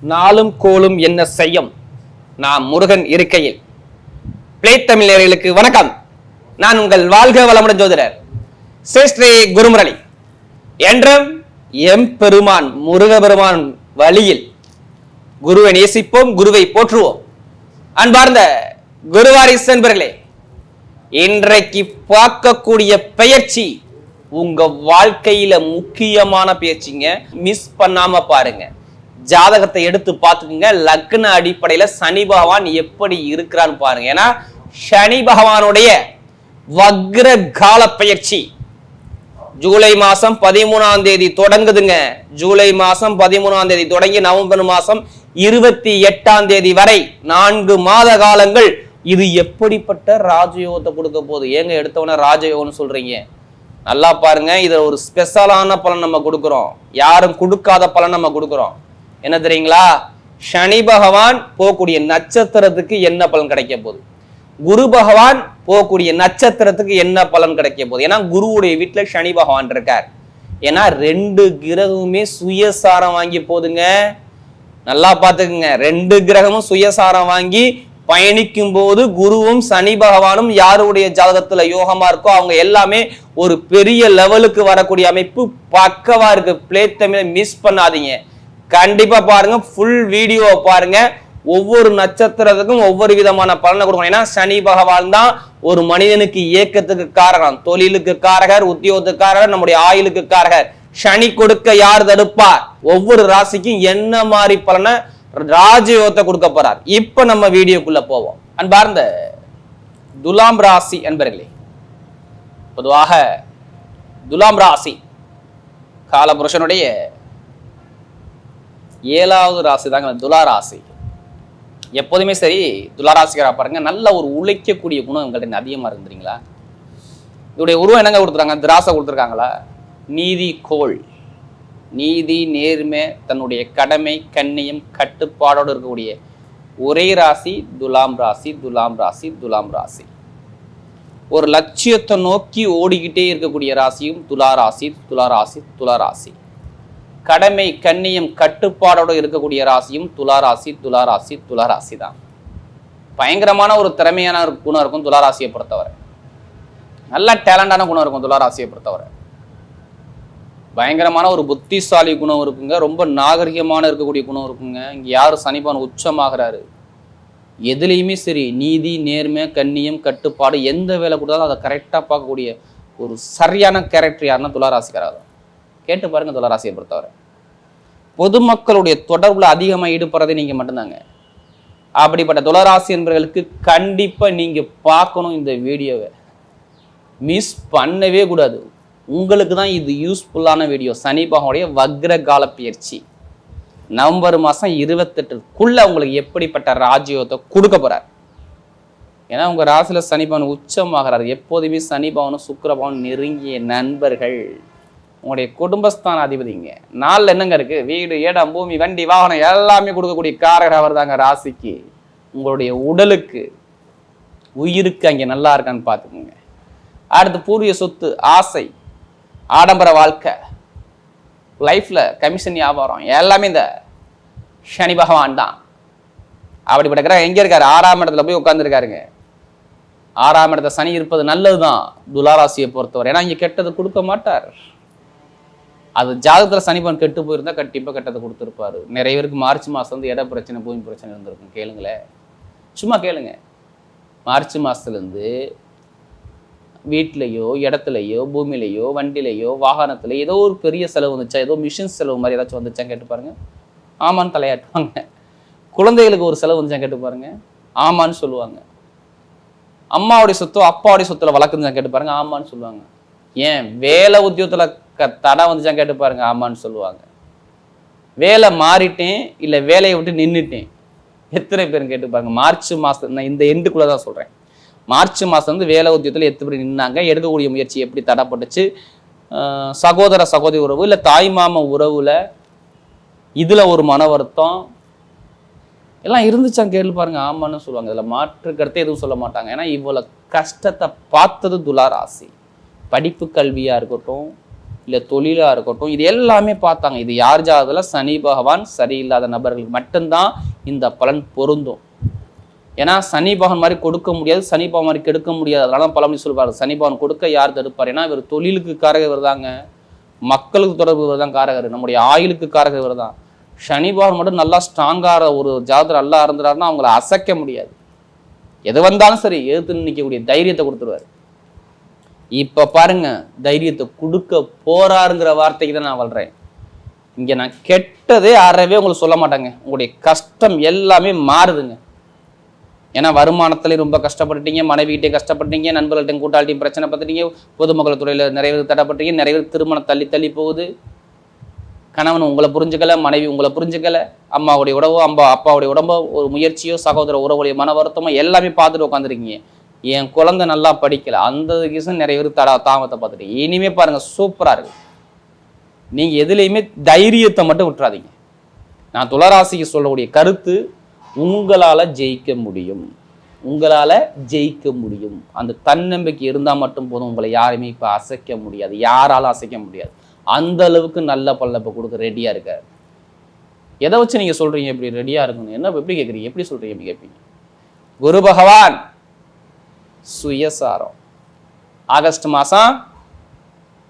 நாளும் கோலும் என்ன செய்யும்? நான் முருகன் இருக்கையில். பிளே தமிழர்களுக்கு வணக்கம். நான் உங்கள் வாழ்க வளமுடன் ஜோதிடர் ஸ்ரீ குருமுரளி. என்றும் எம் பெருமான் முருக பெருமான் வழியில் குருவை நேசிப்போம் குருவை போற்றுவோம். அன்பார்ந்த குருவாரிஸ் என்பர்களே இன்றைக்கு பார்க்கக்கூடிய பெயர்ச்சி உங்க வாழ்க்கையில முக்கியமான பயிற்சிங்க மிஸ் பண்ணாம பாருங்க. ஜாதகத்தை எடுத்து பார்த்துக்குங்க. லக்ன அடிப்படையில சனி பகவான் எப்படி இருக்கிறான்னு பாருங்க. ஏன்னா சனி பகவானுடைய வக்ர கால பயிற்சி ஜூலை மாசம் பதிமூணாம் தேதி தொடங்குதுங்க. ஜூலை மாசம் பதிமூணாம் தேதி தொடங்கி நவம்பர் மாசம் இருபத்தி எட்டாம் தேதி வரை நான்கு மாத காலங்கள் இது எப்படிப்பட்ட ராஜயோகத்தை கொடுக்க போகுது? ஏங்க எடுத்தவொடனே ராஜயோகம்னு சொல்றீங்க? நல்லா பாருங்க. இதுல ஒரு ஸ்பெஷலான பலன் நம்ம கொடுக்குறோம். யாரும் கொடுக்காத பலன் நம்ம கொடுக்குறோம். என்ன தெரியுங்களா? சனி பகவான் போகக்கூடிய நட்சத்திரத்துக்கு என்ன பலன் கிடைக்க போகுது? குரு பகவான் போகக்கூடிய நட்சத்திரத்துக்கு என்ன பலன் கிடைக்க போகுது? ஏன்னா குருவுடைய வீட்டில் சனி பகவான் இருக்கார். ஏன்னா ரெண்டு கிரகமுமே சுயசாரம் வாங்கி போதுங்க நல்லா பார்த்துக்குங்க. ரெண்டு கிரகமும் சுயசாரம் வாங்கி பயணிக்கும் போது குருவும் சனி பகவானும் யாருடைய ஜாதகத்துல யோகமா இருக்கோ அவங்க எல்லாமே ஒரு பெரிய லெவலுக்கு வரக்கூடிய அமைப்பு பக்கவா இருக்கு. பிளே தமிழை மிஸ் பண்ணாதீங்க. கண்டிப்பா பாருங்க ஃபுல் வீடியோ பாருங்க. ஒவ்வொரு நட்சத்திரத்துக்கும் ஒவ்வொரு விதமான பலனை கொடுக்கணும். ஏன்னா சனி பகவான் தான் ஒரு மனிதனுக்கு இயக்கத்துக்கு காரகம். தொழிலுக்கு காரகர் உத்தியோகத்துக்கு காரகர் நம்முடைய ஆயுளுக்கு காரகர். சனி கொடுக்க யார் தடுப்பார்? ஒவ்வொரு ராசிக்கும் என்ன மாதிரி பலனை ராஜயோகத்தை கொடுக்க போறார்? இப்ப நம்ம வீடியோக்குள்ள போவோம். அன்பார்ந்த துலாம் ராசி என்பர்களே பொதுவாக துலாம் ராசி காலபுருஷனுடைய ஏழாவது ராசி தாங்க துலா ராசி. எப்போதுமே சரி துளாராசிக்காரா பாருங்க நல்ல ஒரு உழைக்கக்கூடிய குணம் உங்கள்கிட்ட அதிகமாக இருந்துறீங்களா இதோடைய உருவம் என்னங்க கொடுத்துருக்காங்க? திராசை கொடுத்துருக்காங்களா? நீதி கோள். நீதி நேர்மை தன்னுடைய கடமை கண்ணியம் கட்டுப்பாடோடு இருக்கக்கூடிய ஒரே ராசி துலாம் ராசி துலாம் ராசி துலாம் ராசி. ஒரு லட்சியத்தை நோக்கி ஓடிக்கிட்டே இருக்கக்கூடிய ராசியும் துலா ராசி துலா ராசி துலா ராசி. கடமை கண்ணியம் கட்டுப்பாடோடு இருக்கக்கூடிய ராசியும் துளாராசி துளாராசி துளாராசி தான். பயங்கரமான ஒரு திறமையான குணம் இருக்கும் துளாராசியை பொறுத்தவரை. நல்ல டேலண்டான குணம் இருக்கும் துளாராசியை பொறுத்தவரை. பயங்கரமான ஒரு புத்திசாலி குணம் இருக்குங்க. ரொம்ப நாகரிகமான இருக்கக்கூடிய குணம் இருக்குங்க. இங்கே யார் சனிபான் உச்சமாகிறாரு? எதுலேயுமே சரி நீதி நேர்மை கண்ணியம் கட்டுப்பாடு எந்த வேலை கொடுத்தாலும் அதை கரெக்டாக பார்க்கக்கூடிய ஒரு சரியான கேரக்டர் யாருன்னா துளாராசிக்காரர் தான் கேட்டு பாருங்க துளராசியை பொறுத்தவரை. பொதுமக்களுடைய தொடர்புல அதிகமாக ஈடுபடுறதே நீங்க மட்டும்தாங்க. அப்படிப்பட்ட துளராசி என்பவர்களுக்கு கண்டிப்பா நீங்க பார்க்கணும் இந்த வீடியோவை. மிஸ் பண்ணவே கூடாது. உங்களுக்கு தான் இது யூஸ்ஃபுல்லான வீடியோ சனி பகவானுடைய வக்ர கால பயிற்சி. நவம்பர் மாதம் இருபத்தெட்டுக்குள்ள உங்களுக்கு எப்படிப்பட்ட ராஜ்யோகத்தை கொடுக்க போகிறார் ஏன்னா உங்க ராசியில சனிபவன் உச்சமாகிறார். எப்போதுமே சனிபவனும் பகவானும் நெருங்கிய நண்பர்கள். உங்களுடைய குடும்பஸ்தான அதிபதிங்க நாளில் என்னங்க இருக்கு? வீடு இடம் பூமி வண்டி வாகனம் எல்லாமே கொடுக்கக்கூடிய காரகர் அவர் தாங்க ராசிக்கு. உங்களுடைய உடலுக்கு உயிருக்கு அங்கே நல்லா இருக்கான்னு பார்த்துக்கோங்க. அடுத்து பூர்வீக சொத்து ஆசை ஆடம்பர வாழ்க்கை லைஃப்ல கமிஷன் வியாபாரம் எல்லாமே இந்த சனி பகவான் தான். அப்படிப்பட்ட கிரகம் எங்கே இருக்காரு? ஆறாம் இடத்துல போய் உட்காந்துருக்காருங்க ஆறாம் இடத்துல சனி இருப்பது நல்லது தான் துலாராசியை பொறுத்தவரை. ஏன்னா இங்கே கெட்டது கொடுக்க மாட்டார். அது ஜாதகத்தில் சனிபன் கெட்டு போயிருந்தா கண்டிப்பாக கட்டத்தை கொடுத்துருப்பாரு. நிறைய பேருக்கு மார்ச் மாதம் வந்து இட பிரச்சனை பூமி பிரச்சனை இருந்திருக்கும். கேளுங்களேன் சும்மா கேளுங்க. மார்ச் மாசத்துலேருந்து வீட்லேயோ இடத்துலையோ பூமியிலையோ வண்டிலையோ வாகனத்துல ஏதோ ஒரு பெரிய செலவு வந்துச்சா? ஏதோ மிஷின் செலவு மாதிரி ஏதாச்சும் வந்துச்சா? கேட்டு பாருங்க. ஆமான்னு தலையாட்டுவாங்க. குழந்தைகளுக்கு ஒரு செலவு வந்துச்சா? கேட்டு பாருங்க. ஆமான்னு சொல்லுவாங்க. அம்மாவுடைய சொத்தோ அப்பாவுடைய சொத்துல வழக்குன்னு கேட்டு பாருங்க. ஆமான்னு சொல்லுவாங்க. ஏன்? வேலை உத்தியோகத்தில் தடை வந்துச்சா கேட்டு பாருங்க. ஆமான்னு சொல்லுவாங்க. வேலை மாறிட்டேன் இல்லை வேலையை விட்டு நின்றுட்டேன் எத்தனை பேரும் கேட்டு பாருங்க. மார்ச் மாதம் நான் இந்த எண்டுக்குள்ளே தான் சொல்கிறேன் மார்ச் மாதம் வந்து வேலை உத்தியத்தில் எத்தனை பேர் நின்னாங்க எடுக்கக்கூடிய முயற்சி எப்படி தடைப்பட்டுச்சு சகோதர சகோதரி உறவு இல்லை தாய் மாம உறவுல இதுல ஒரு மன வருத்தம்? எல்லாம் இருந்துச்சா கேள்வி பாருங்க. ஆமான்னு சொல்லுவாங்க. இதுல மாற்று கருத்தை எதுவும் சொல்ல மாட்டாங்க. ஏன்னா இவ்வளவு கஷ்டத்தை பார்த்தது துலாராசி படிப்பு கல்வியா இருக்கட்டும் இல்லை தொழிலாக இருக்கட்டும் இது எல்லாமே பார்த்தாங்க. இது யார் ஜாதகத்தில்? சனி பகவான் சரியில்லாத நபர்களுக்கு மட்டும்தான் இந்த பலன் பொருந்தும். ஏன்னா சனி பகவான் மாதிரி கொடுக்க முடியாது சனி பகவான் மாதிரி கெடுக்க முடியாது. அதனால தான் பழமொழி சொல்லுவார். சனி பகவான் கொடுக்க யார் தடுப்பார்? ஏன்னா இவர் தொழிலுக்கு காரகர் தாங்க. மக்களுக்கு தொடர்பு தான் காரகர். நம்முடைய ஆயுளுக்கு காரகர் வருதான் சனி பகவான் மட்டும் நல்லா ஸ்ட்ராங்காக ஒரு ஜாதகர் நல்லா இருந்துறாருன்னா அவங்கள அசைக்க முடியாது. எது வந்தாலும் சரி எதிர்த்து நிற்கக்கூடிய தைரியத்தை கொடுத்துருவாரு. இப்போ பாருங்க தைரியத்தை கொடுக்க போறாருங்கிற வார்த்தைக்கு தான் நான் வல்றேன் இங்கே நான் கெட்டதே அறவே உங்களுக்கு சொல்ல மாட்டேங்க. உங்களுடைய கஷ்டம் எல்லாமே மாறுதுங்க. ஏன்னா வருமானத்துலேயும் ரொம்ப கஷ்டப்பட்டுட்டீங்க மனைவிகிட்டையும் கஷ்டப்பட்டீங்க நண்பர்கள்ட்டையும் கூட்டாளிட்டையும் பிரச்சனை பார்த்துட்டீங்க பொதுமக்கள் துறையில் நிறைய பேர் தடப்பட்டீங்க நிறைய பேர் திருமணம் தள்ளி தள்ளி போகுது. கணவன் உங்களை புரிஞ்சுக்கல மனைவி உங்களை புரிஞ்சுக்கல அம்மாவுடைய உடவோ அம்மா அப்பாவுடைய உடம்போ ஒரு முயற்சியோ சகோதர உறவுடைய மன வருத்தமோ எல்லாமே பார்த்துட்டு உட்காந்துருக்கீங்க என் குழந்தை நல்லா படிக்கலை. அந்த கீசன் நிறைய பேர் தடா தாமத்தை பார்த்துட்டு. இனிமே பாருங்கள் சூப்பராக இருக்கு. நீங்கள் எதுலேயுமே தைரியத்தை மட்டும் விட்டுறாதீங்க. நான் துளராசிக்கு சொல்லக்கூடிய கருத்து உங்களால் ஜெயிக்க முடியும். உங்களால் ஜெயிக்க முடியும். அந்த தன்னம்பிக்கை இருந்தால் மட்டும் போதும். உங்களை யாருமே இப்போ அசைக்க முடியாது. யாராலும் அசைக்க முடியாது. அந்த அளவுக்கு நல்ல பல்லப்பை கொடுக்க ரெடியாக இருக்காரு. எதை வச்சு நீங்கள் சொல்கிறீங்க இப்படி ரெடியாக இருக்கணும். என்ன எப்படி கேட்குறீங்க எப்படி சொல்கிறீங்க அப்படி கேட்பீங்க. குரு பகவான்! சுயசாரம். ஆகஸ்ட் மாசம்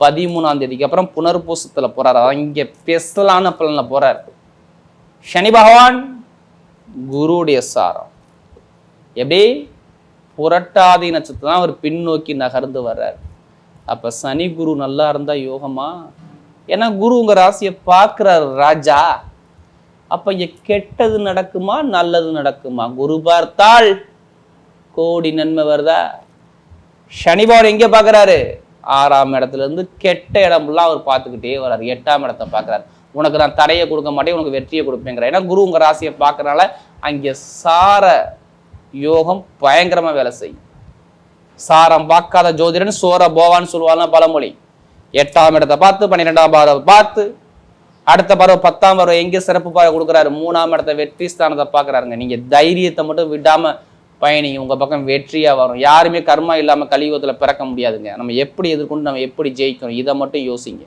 பதிமூணாம் தேதிக்கு அப்புறம் புனர்பூசத்துல போகிறார் அதான் இங்க பெஸ்டலான பலன்ல போறாரு. சனி பகவான் குருடைய சாரம். எப்படி? புரட்டாதி நட்சத்திரம் தான் அவர் பின்னோக்கி நகர்ந்து வர்றார். அப்ப சனி குரு நல்லா இருந்தா யோகமா? ஏன்னா குரு உங்கள் ராசியை பார்க்கிறார் ராஜா. அப்போ இங்கே கெட்டது நடக்குமா? நல்லது நடக்குமா? குரு பார்த்தால் கோடி நன்மை வருதா சனி பகவான் பார்க்குறாரு? ஆறாம் இடத்துல இருந்து கெட்ட இடமெல்லாம் அவர் பார்த்துக்கிட்டே வர்றாரு. எட்டாம் இடத்தை பார்க்குறாரு. உனக்கு நான் தடையை கொடுக்க மாட்டேன் உனக்கு வெற்றியை கொடுப்பேங்கிற ஏன்னா குரு உங்கள் ராசியை பார்க்கறனால அங்கே சார யோகம் பயங்கரமாக வேலை செய்யும். சாரம் பார்க்காத ஜோதிடன் சோர போவான்னு சொல்லுவாங்க பழமொழி. எட்டாம் இடத்தை பார்த்து பன்னிரெண்டாம் பாதம் பார்த்து அடுத்த பருவம் பத்தாம் பருவம் எங்கே சிறப்பு பார்வை கொடுக்குறாரு? மூணாம் இடத்த வெற்றி ஸ்தானத்தை பார்க்கறாருங்க. நீங்கள் தைரியத்தை மட்டும் விடாமல் பயணிங்க உங்கள் பக்கம் வெற்றியாக வரும். யாருமே கர்மா இல்லாமல் கலியுகத்தில் பிறக்க முடியாதுங்க. நம்ம எப்படி எதிர்கொண்டு நம்ம எப்படி ஜெயிக்கணும் இதை மட்டும் யோசிங்க.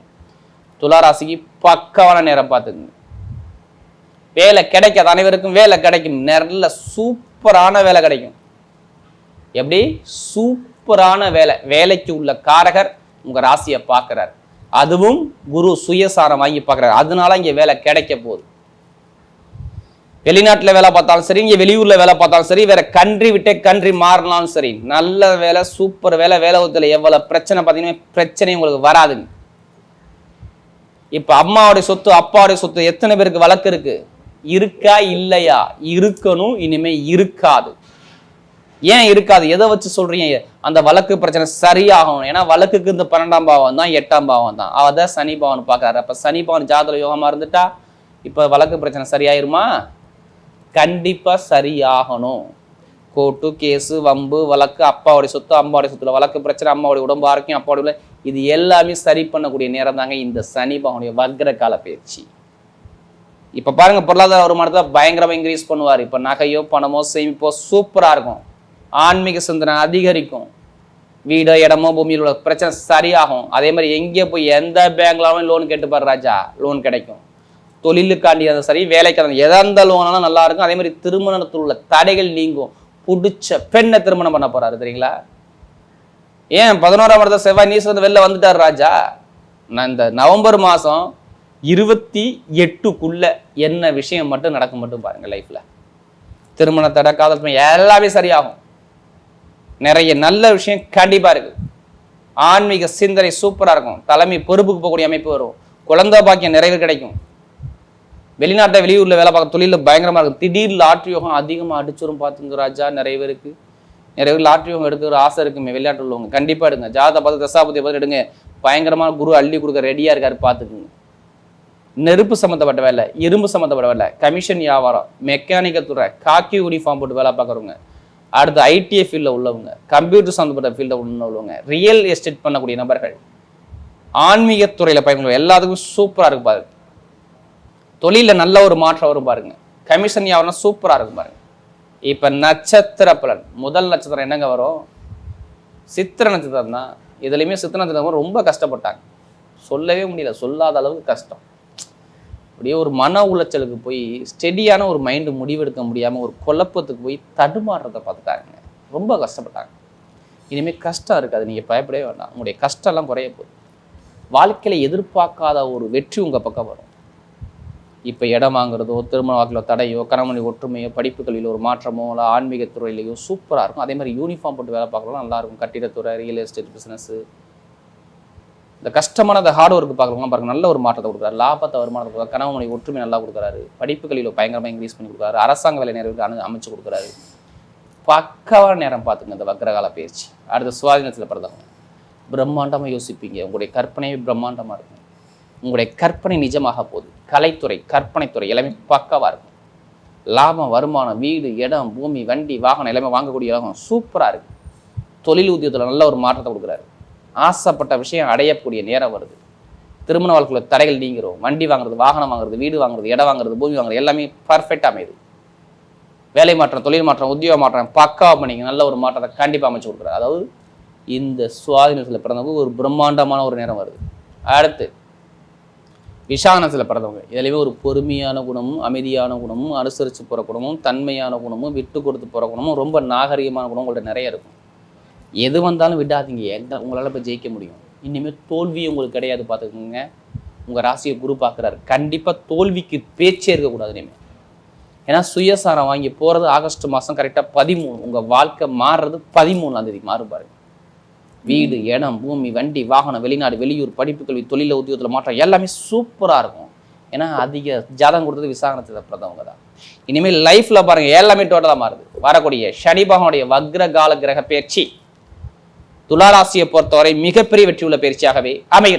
துளாராசிக்கு பக்காவான நேரம் பார்த்துக்குங்க. வேலை கிடைக்காது அனைவருக்கும் வேலை கிடைக்கும். நல்ல சூப்பரான வேலை கிடைக்கும். எப்படி? சூப்பரான வேலை. வேலைக்கு உள்ள காரகர் உங்கள் ராசியை பார்க்குறார். அதுவும் குரு சுயசாரம் வாங்கி பார்க்குறாரு. அதனால இங்கே வேலை கிடைக்க போகுது. வெளிநாட்டில் வேலை பார்த்தாலும் சரி இங்கே வெளியூரில் வேலை பார்த்தாலும் சரி வேற கண்ட்ரி விட்டே கண்ட்ரி மாறினாலும் சரி நல்ல வேலை சூப்பர் வேலை வேலை உத்துல எவ்வளோ பிரச்சனை பார்த்தீங்கன்னா பிரச்சனை உங்களுக்கு வராதுங்க இப்போ அம்மாவுடைய சொத்து அப்பாவுடைய சொத்து எத்தனை பேருக்கு வழக்கு இருக்கு? இருக்கா இல்லையா? இருக்கணும் இனிமே இருக்காது. ஏன் இருக்காது? எதை வச்சு சொல்றீங்க? அந்த வழக்கு பிரச்சனை சரியாகணும். ஏன்னா வழக்குக்கு இந்த பன்னெண்டாம் பாவம் தான் எட்டாம் பாவம் தான். அதான் சனி பாவன் பார்க்கறாரு. அப்ப சனி பவன் ஜாதக யோகமா இருந்துட்டா இப்ப வழக்கு பிரச்சனை சரியாயிருமா? கண்டிப்பாக சரியாகணும். கோர்ட்டு கேஸு வம்பு வழக்கு அப்பாவுடைய சொத்து அம்மாவுடைய சொத்துல வழக்கு பிரச்சனை அம்மாவுடைய உடம்பு ஆரோக்கியம் அப்பாவுடைய இது எல்லாமே சரி பண்ணக்கூடிய நேரம் தாங்க இந்த சனி பகவானுடைய வக்ர கால பயிற்சி. இப்போ பாருங்க பொருளாதார வருமானத்தை பயங்கரமாக இன்க்ரீஸ் பண்ணுவார். இப்போ நகையோ பணமோ சேமிப்போ சூப்பராக இருக்கும். ஆன்மீக சிந்தனை அதிகரிக்கும். வீடோ இடமோ பூமியில் உள்ள பிரச்சனை சரியாகும். அதே மாதிரி எங்கே போய் எந்த பேங்க்லாலும் லோன் கேட்டுப்பார் ராஜா. லோன் கிடைக்கும். தொழிலுக்காண்டி இருந்தாலும் சரி எதாக இருந்தாலும் எந்த லோனாலும் நல்லா இருக்கும். அதே மாதிரி திருமணத்தில் உள்ள தடைகள் நீங்கும். பிடிச்ச பெண்ணை திருமணம் பண்ண போறாரு தெரியுங்களா? ஏன் பதினோராம் இடத்த செவ்வாய் நீச வந்து வெளில வந்துட்டார் ராஜா? நான் இந்த நவம்பர் மாதம் இருபத்தி எட்டுக்குள்ள என்ன விஷயம் மட்டும் நடக்க மட்டும் பாருங்க லைஃப்ல திருமண தடை காதல் எல்லாமே சரியாகும். நிறைய நல்ல விஷயம் கண்டிப்பா இருக்கு. ஆன்மீக சிந்தனை சூப்பரா இருக்கும். தலைமை பொறுப்புக்கு போகக்கூடிய அமைப்பு வரும். குழந்தை பாக்கியம் நிறைவு கிடைக்கும். வெளிநாட்டை வெளியூரில் வேலை பார்க்க தொழிலில் பயங்கரமாக இருக்கும் திடீர் லாட்ரி யோகம் அதிகமாக அடிச்சிரும் பார்த்துங்க ராஜா. நிறைய பேருக்கு நிறைய பேர் லாட்ரி யோகம் எடுக்கிற ஆசை இருக்குமே விளையாட்டு உள்ளவங்க. கண்டிப்பாக எடுங்க. ஜாதகத்தை பார்த்து தசாபதியை பார்த்து எடுங்க. பயங்கரமான குரு அள்ளி கொடுக்க ரெடியாக இருக்காரு பார்த்துக்குங்க நெருப்பு சம்மந்தப்பட்ட வேலை இரும்பு சம்மந்தப்பட்ட வேலை கமிஷன் வியாபாரம் மெக்கானிக்கல் துறை காக்கி யூனிஃபார்ம் போட்டு வேலை பார்க்குறவங்க. அடுத்து ஐடிஐ ஃபீல்டில் உள்ளவங்க கம்ப்யூட்டர் சம்மந்தப்பட்ட ஃபீல்டில் உள்ளவங்க ரியல் எஸ்டேட் பண்ணக்கூடிய நபர்கள். ஆன்மீகத் துறையில் பயன்படுவாங்க எல்லாத்துக்கும் சூப்பராக இருக்கு பாருங்க. தொழிலில் நல்ல ஒரு மாற்றம் வரும் பாருங்க. கமிஷன் யாருன்னா சூப்பராக இருக்கும் பாருங்க. இப்போ நட்சத்திர பலன். முதல் நட்சத்திரம் என்னங்க வரும்? சித்திர நட்சத்திரம் தான். இதுலேயுமே சித்திர நட்சத்திரம் ரொம்ப கஷ்டப்பட்டாங்க. சொல்லவே முடியல. சொல்லாத அளவுக்கு கஷ்டம். அப்படியே ஒரு மன உளைச்சலுக்கு போய் ஸ்டெடியான ஒரு மைண்டு முடிவெடுக்க முடியாமல் ஒரு குழப்பத்துக்கு போய் தடுமாறுறதை பார்த்துட்டாங்க. ரொம்ப கஷ்டப்பட்டாங்க. இனிமேல் கஷ்டம் இருக்காது. நீங்கள் பயப்படவே வேண்டாம். உங்களுடைய கஷ்டம்லாம் குறைய போகுது. வாழ்க்கையில் எதிர்பார்க்காத ஒரு வெற்றி உங்கள் பக்கம் வரும். இப்போ இடம் வாங்குறதோ திருமண வாக்கில் தடையோ கணமணி ஒற்றுமையோ படிப்புகளில் ஒரு மாற்றமோ இல்லை ஆன்மீக துறையிலையோ சூப்பராக இருக்கும். அதே மாதிரி யூனிஃபார்ம் போட்டு வேலை பார்க்கலாம் நல்லாயிருக்கும் கட்டிடத்துறை ரியல் எஸ்டேட் பிஸ்னஸ்ஸு இந்த கஷ்டமான அந்த ஹார்ட் ஒர்க் பார்க்குறவங்க பாருங்க நல்ல ஒரு மாற்றத்தை கொடுக்குறாரு. லாபத்தை வருமானத்தை கொடுக்குறாரு. கணவனை ஒற்றுமை நல்லா கொடுக்குறாரு. படிப்புகளில் பயங்கரமாக இன்க்ரீஸ் பண்ணி கொடுக்குறாரு. அரசாங்க வேலை நேரம் அனு அமைச்சு கொடுக்குறாரு. பக்கவான நேரம் பார்த்துங்க இந்த வக்ரகால பயிற்சி அடுத்த சுவாதீனத்தில் பிறந்தவங்க. பிரம்மாண்டமாக யோசிப்பீங்க. உங்களுடைய கற்பனையே பிரம்மாண்டமாக இருக்கும். உங்களுடைய கற்பனை நிஜமாக போகுது. கலைத்துறை கற்பனைத்துறை எல்லாமே பக்கவாக இருக்கும். லாபம் வருமானம் வீடு இடம் பூமி வண்டி வாகனம் எல்லாமே வாங்கக்கூடிய இலகம் சூப்பராக இருக்குது தொழில் உத்தியோகத்தில் நல்ல ஒரு மாற்றத்தை கொடுக்குறாரு. ஆசைப்பட்ட விஷயம் அடையக்கூடிய நேரம் வருது. திருமண வாழ்க்கையில் தடைகள் நீங்கிறோம். வண்டி வாங்குறது வாகனம் வாங்குறது வீடு வாங்குறது இடம் வாங்குறது பூமி வாங்குறது எல்லாமே பர்ஃபெக்டாக அமையுது. வேலை மாற்றம் தொழில் மாற்றம் உத்தியோக மாற்றம் பக்காவாக பண்ணிங்க நல்ல ஒரு மாற்றத்தை கண்டிப்பாக அமைச்சு கொடுக்குறாரு. அதாவது இந்த சுவாதினத்தில் பிறந்தவங்க ஒரு பிரம்மாண்டமான ஒரு நேரம் வருது. அடுத்து விசாகனத்தில் பிறந்தவங்க. இதுலேயுமே ஒரு பொறுமையான குணமும் அமைதியான குணமும் அனுசரித்து போகிற குணமும் தன்மையான குணமும் விட்டு கொடுத்து போகிற குணமும் ரொம்ப நாகரிகமான குணம் உங்கள்ட்ட நிறைய இருக்கும். எது வந்தாலும் விடாதீங்க. எந்த உங்களால் இப்போ ஜெயிக்க முடியும். இனிமேல் தோல்வி உங்களுக்கு கிடையாது பார்த்துக்கோங்க உங்கள் ராசியை குரு பார்க்குறாரு கண்டிப்பாக தோல்விக்கு பேச்சே இருக்கக்கூடாது இனிமேல் ஏன்னா சுயசாரம் வாங்கி போகிறது ஆகஸ்ட் மாதம் கரெக்டாக பதிமூணு. உங்கள் வாழ்க்கை மாறுறது பதிமூணாம் தேதி மாறும் பாருங்க. வீடு இடம் பூமி வண்டி வாகனம் வெளிநாடு வெளியூர் படிப்பு கல்வி தொழில உத்தியோகத்தில் மாற்றம் எல்லாமே சூப்பராக இருக்கும். ஏன்னா அதிக ஜாதகம் கொடுத்தது விசாகனத்தை தப்புறதவங்க தான் இனிமேல் லைஃப்பில் பாருங்க எல்லாமே டோட்டலாக மாறுது. வரக்கூடிய சனி பகவானுடைய வக்ர கால கிரக பயிற்சி. துளாராசியை பொறுத்தவரை மிகப்பெரிய வெற்றி உள்ள பயிற்சியாகவே அமைகிறது.